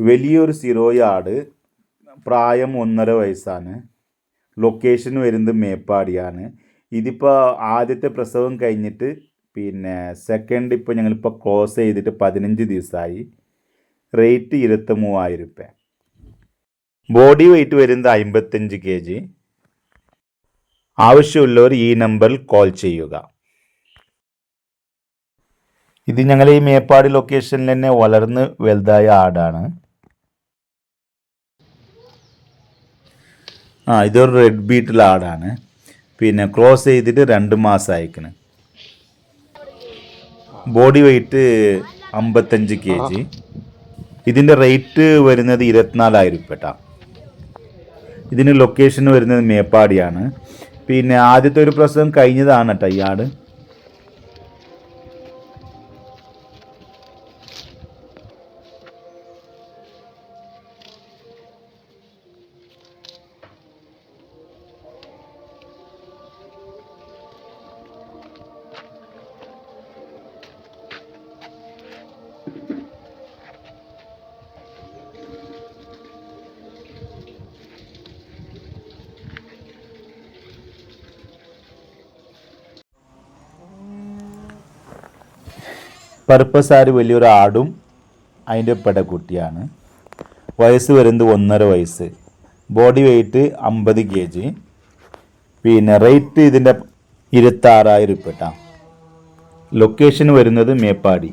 വലിയൊരു zero yard പ്രായം ഒന്നര വയസ്സാണ്. ലൊക്കേഷൻ വരുന്നത് മേപ്പാടിയാണ്. ഇതിപ്പോൾ ആദ്യത്തെ പ്രസവം കഴിഞ്ഞിട്ട് പിന്നെ സെക്കൻഡ് ഇപ്പോൾ ഞങ്ങളിപ്പോൾ ക്ലോസ് ചെയ്തിട്ട് പതിനഞ്ച് ദിവസമായി റേറ്റ് ഇരുപത്തി മൂവായിരം രൂപ ബോഡി വെയിറ്റ് വരുന്നത് അമ്പത്തഞ്ച് കെ ജി ആവശ്യമുള്ളവർ ഈ നമ്പറിൽ കോൾ ചെയ്യുക. ഇത് ഞങ്ങൾ ഈ മേപ്പാടി ലൊക്കേഷനിൽ തന്നെ വളർന്ന് വലുതായ ആടാണ്. ആ ഇതൊരു റെഡ് ബീറ്റിൽ ആടാണ്. പിന്നെ ക്ലോസ് ചെയ്തിട്ട് രണ്ട് മാസം അയക്കണ്. ബോഡി വെയിറ്റ് അമ്പത്തഞ്ച് കെ ജി ഇതിന്റെ റേറ്റ് വരുന്നത് ഇരുപത്തിനാലായിരം രൂപ ഇതിന് ലൊക്കേഷൻ വരുന്നത് മേപ്പാടിയാണ്. പിന്നെ ആദ്യത്തെ ഒരു പ്രസവം കഴിഞ്ഞതാണ് കേട്ടോ ഈ ആട്. പർപ്പസാര് വലിയൊരു ആടും അതിന്റെ പെടക്കുട്ടിയാണ് വയസ്സ് വരുന്നത് ഒന്നര വയസ്സ്. ബോഡി വെയിറ്റ് അമ്പത് കെ ജി. പിന്നെ റേറ്റ് ഇതിന്റെ ഇരുപത്താറായിരം രൂപ കേട്ടോ ലൊക്കേഷൻ വരുന്നത് മേപ്പാടി.